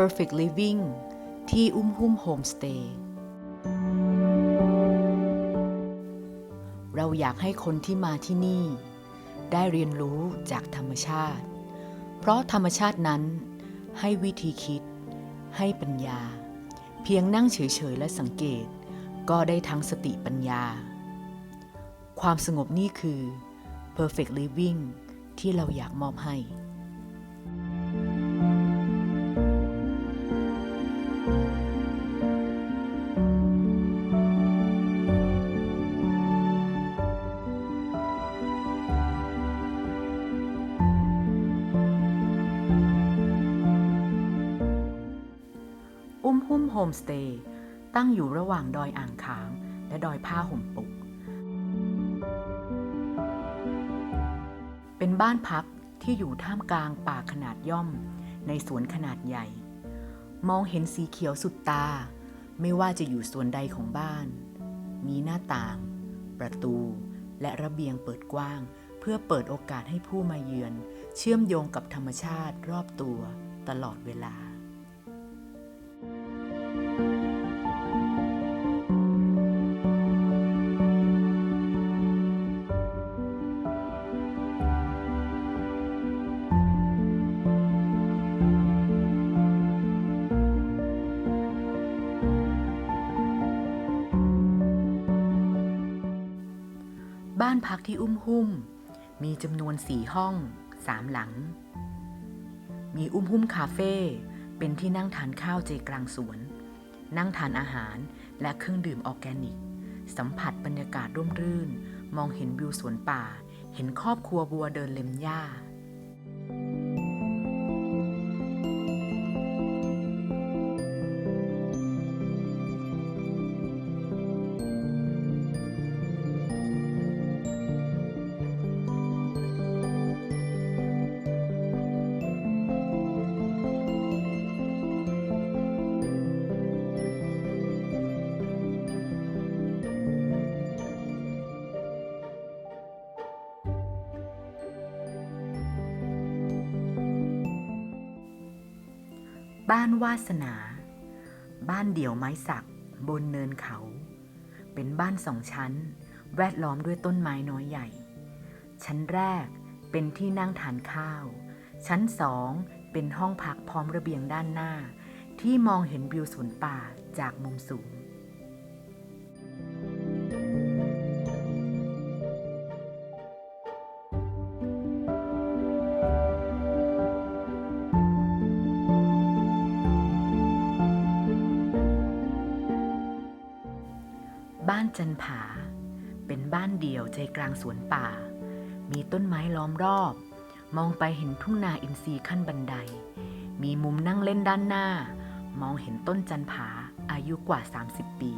Perfect Living ที่อุ้มหุ้มโฮมสเตย์เราอยากให้คนที่มาที่นี่ ได้เรียนรู้จากธรรมชาติ เพราะธรรมชาตินั้นให้วิธีคิด ให้ปัญญา เพียงนั่งเฉยๆและสังเกต ก็ได้ทั้งสติปัญญา ความสงบนี่คือ perfect living ที่เราอยากมอบให้ มหุ้มโฮมสเตย์ตั้งอยู่ระหว่างดอยอ่างขาง และดอยผ้าห่มปุก เป็นบ้านพักที่อยู่ท่ามกลางป่าขนาดย่อม ในสวนขนาดใหญ่ มองเห็นสีเขียวสุดตา ไม่ว่าจะอยู่ส่วนใดของบ้าน มีหน้าต่าง ประตู และระเบียงเปิดกว้าง เพื่อเปิดโอกาสให้ผู้มาเยือน เชื่อมโยงกับธรรมชาติรอบตัวตลอดเวลา พักที่อุ้มหุ้ม มีจำนวนสี่ห้องสามหลัง มีอุ้มหุ้มคาเฟ่เป็นที่นั่งทานข้าวใจกลางสวน นั่งทานอาหารและเครื่องดื่มออแกนิก สัมผัสบรรยากาศร่มรื่น มองเห็นวิวสวนป่า เห็นครอบครัวบัวเดินเล็มหญ้า บ้านวาสนา บ้านเดี่ยวไม้สัก บนเนินเขา เป็นบ้านสองชั้น แวดล้อมด้วยต้นไม้น้อยใหญ่ ชั้นแรกเป็นที่นั่งทานข้าว ชั้นสองเป็นห้องพักพร้อมระเบียงด้านหน้า ที่มองเห็นวิวสวนป่าจากมุมสูง จันผา เป็นบ้านเดี่ยวใจกลางสวนป่า มีต้นไม้ล้อมรอบ มองไปเห็นทุ่งนาอินทรีย์ขั้นบันได มีมุมนั่งเล่นด้านหน้า มองเห็นต้นจันผาอายุกว่า 30 ปี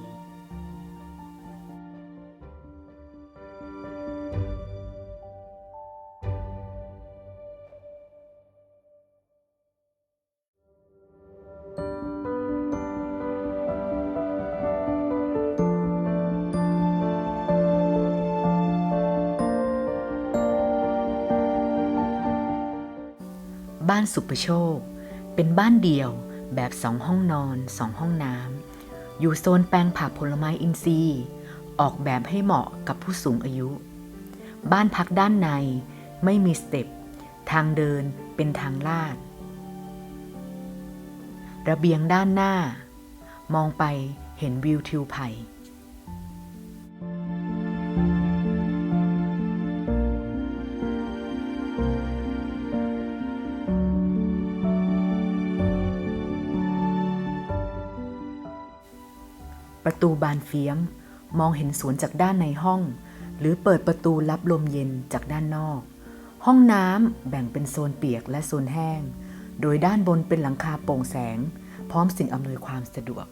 บ้านสุประโชค เป็นบ้านเดี่ยวแบบสองห้องนอนสองห้องน้ำอยู่โซนแปลงผักผลไม้อินทรีย์ ออกแบบให้เหมาะกับผู้สูงอายุ บ้านพักด้านในไม่มีสเต็ปทางเดินเป็นทางลาด ระเบียงด้านหน้า มองไปเห็นวิวทิวไผ่ ตูบานเฟียม มองเห็นสวนจากด้านในห้อง หรือเปิดประตูรับลมเย็นจากด้านนอก ห้องน้ำแบ่งเป็นโซนเปียกและโซนแห้ง โดยด้านบนเป็นหลังคาโปร่งแสง พร้อมสิ่งอำนวยความสะดวก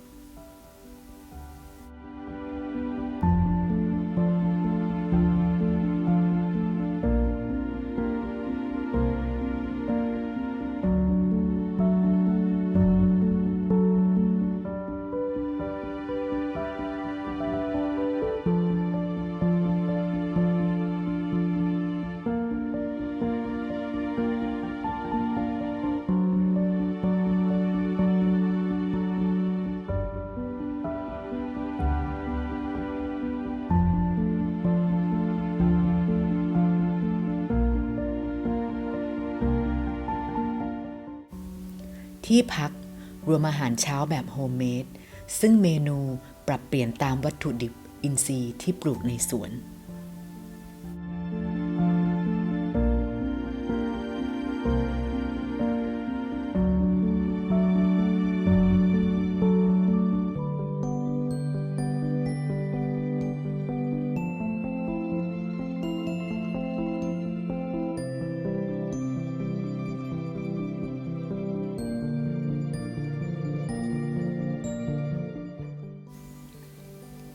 ที่พัก รวมอาหารเช้าแบบโฮมเมดซึ่งเมนูปรับเปลี่ยนตามวัตถุดิบอินทรีย์ที่ปลูกในสวน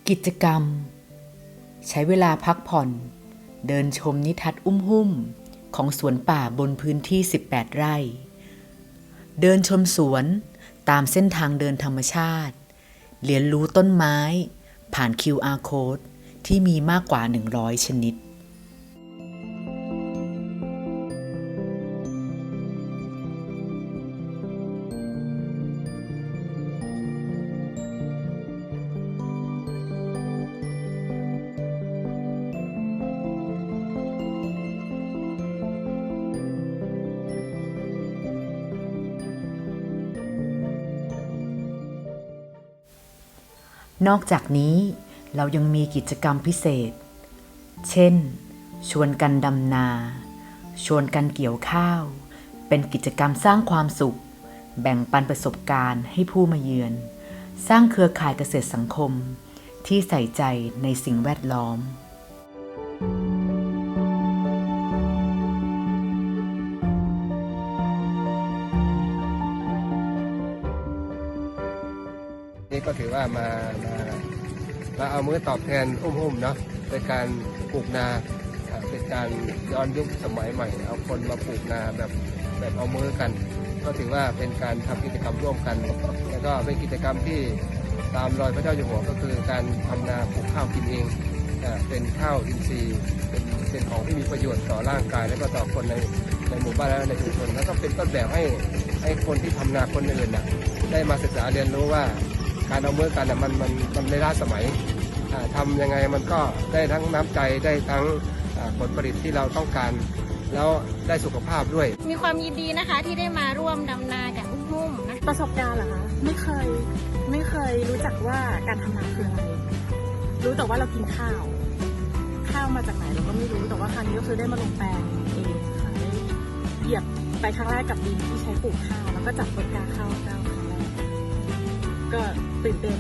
กิจกรรม ใช้เวลาพักผ่อน เดินชมนิทรรศอุ้มหุ้มของสวนป่าบนพื้นที่ 18 ไร่ เดินชมสวนตามเส้นทางเดินธรรมชาติ เรียนรู้ต้นไม้ ผ่าน QR code ที่มีมากกว่า 100 ชนิด นอกจากนี้เรายังมีกิจกรรมพิเศษ เช่น ชวนกันดำนา ชวนกันเกี่ยวข้าว เป็นกิจกรรมสร้างความสุข แบ่งปันประสบการณ์ให้ผู้มาเยือน สร้างเครือข่ายเกษตรสังคม ที่ใส่ใจในสิ่งแวดล้อมนี่ ก็ถือว่ามามามาเอามือตอบแทนอุ้มๆเนาะเป็นการปลูกนาเป็นการย้อนยุคสมัยใหม่ เอาคนมาปลูกนาแบบแบบเอามือกัน ก็ถือว่าเป็นการทำกิจกรรมร่วมกัน แล้วก็เป็นกิจกรรมที่ตามรอยพระเจ้าอยู่หัวก็คือการทำนาปลูกข้าวกินเองเป็นข้าวอินทรีย์เป็นเป็นของที่มีประโยชน์ต่อร่างกาย และก็ต่อคนในในหมู่บ้านและในชุมชนแล้วก็เป็นต้นแบบให้ให้คนที่ทำนาคนอื่นน่ะได้มาศึกษาเรียนรู้ว่า การเอามือกันน่ะมันมันมันไม่ล้าสมัยอ่าทำยังไงมันก็ได้ทั้งน้ำใจได้ทั้งอ่าผลผลิตที่เราต้องการ แล้วได้สุขภาพด้วย มีความยินดีนะคะที่ได้มาร่วมดำนากับอุ้มหุ้มนะประสบการณ์เหรอคะไม่เคยไม่เคยรู้จักว่าการทำนาคืออะไรรู้แต่ว่าเรากินข้าว ข้าวมาจากไหนเราก็ไม่รู้แต่ว่าครั้งนี้ก็คือได้มาลงแปลงเองค่ะได้เหยียบไปครั้งแรกกับดินที่ใช้ปลูกข้าวแล้วก็จับต้นกล้าข้าวก้าวครั้งแรก ก็ตื่นเต้น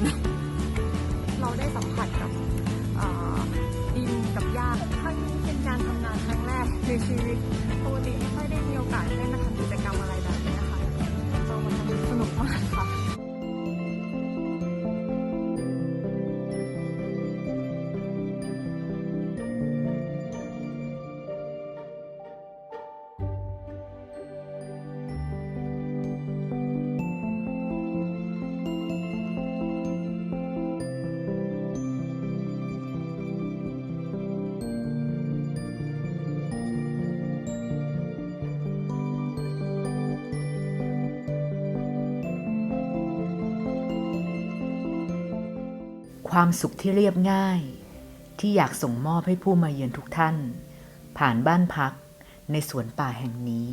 เราได้สัมผัสกับดินกับหญ้าครั้งนี้เป็นการทำงานครั้งแรกในชีวิตปกติไม่ค่อยได้มีโอกาสได้มาทำกิจกรรมอะไรแบบนี้ค่ะเรามาทำสนุกมากค่ะ ความสุขที่เรียบง่าย ที่อยากส่งมอบให้ผู้มาเยือนทุกท่าน ผ่านบ้านพักในสวนป่าแห่งนี้